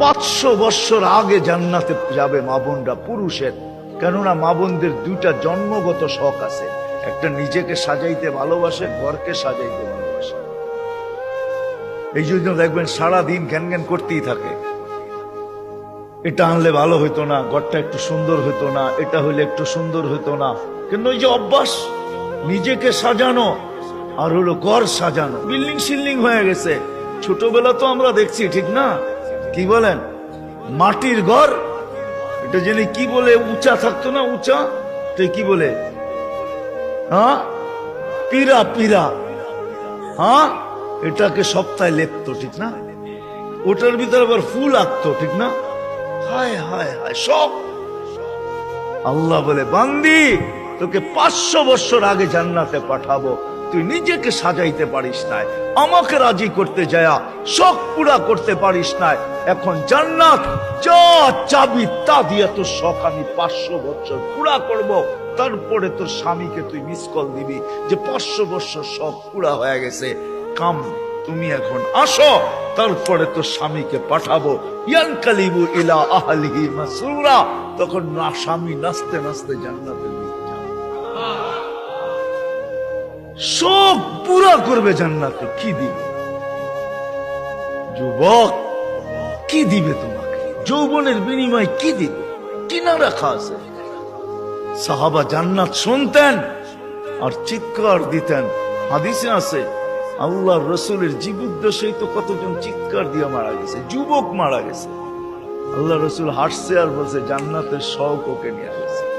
পাঁচশো বৎসর আগে জান্নাতে যাবে মা বোনরা পুরুষের। কেননা মা বোনদের দুইটা জন্মগত শখ আছে। একটা নিজেকে সাজাইতে ভালোবাসে ঘরকে সাজাইতে ভালোবাসে। এই জন্য দেখবেন সারাদিন জ্ঞান জ্ঞান করতেই থাকে। এটা আনলে ভালো হইতো না, ঘরটা একটু সুন্দর হইতো না, এটা হইলে একটু সুন্দর হইতো না। কিন্তু ওই যে অভ্যাস? নিজেকে সাজানো আর হলো ঘর সাজানো। বিল্ডিং সিল্ডিং হয়ে গেছে। ছোটবেলা তো আমরা দেখছি, ঠিক না? কি বলেন? মাটির ঘর? এটা জেনে কি বলে উঁচা থাকতো না উঁচা? তো কি বলে? হ্যাঁ? পীরা পীরা। হ্যাঁ? এটাকে সপ্তাহে লেপতো, ঠিক না? ওটার ভিতরে আবার ফুল আঁকতো, ঠিক না? হায় হায় হায়, সব। আল্লাহ বলে, বান্দি, তোকে পাঁচশো বছর আগে জান্নাতে পাঠাবো। তুই নিজেকে সাজাইতে পারিস নাই, আমাকে রাজি করতে যায়া শখ পুরা করতে পারিস নাই। এখন জান্নাত যা চাবি তা দিয়ে তোর শখ আমি পাঁচশো বছর পুরা করব, তারপরে তোর স্বামীকে তুই মিস কল দিবি যে পাঁচশো বছর শখ পুরা হয়ে গেছে। কাম, তুমি এখন আসো, তারপরে তোর স্বামীকে পাঠাবো। ইয়ান কালিবু ইলা আহলিহি মাসরুরা তখন না স্বামী নাচতে নাচতে জান্নাতে নিয়ে যাবে। সব পুরা করবে জান্নাতে, কি দিবে? যুবক, কি দিবে তোমাকে? যৌবনের বিনিময় কি দিবে? কিনা রাখা আছে? সাহাবা জান্নাত শুনতেন আর চিৎকার দিতেন। হাদিসে আছে আল্লাহ রসুলের জীবুদ্দেশেই তো কতজন চিৎকার দিয়ে মারা গেছে? যুবক মারা গেছে। আল্লাহ রসুল হাসছে আর বলছে, জান্নাতের শখ ওকে নিয়ে গেছে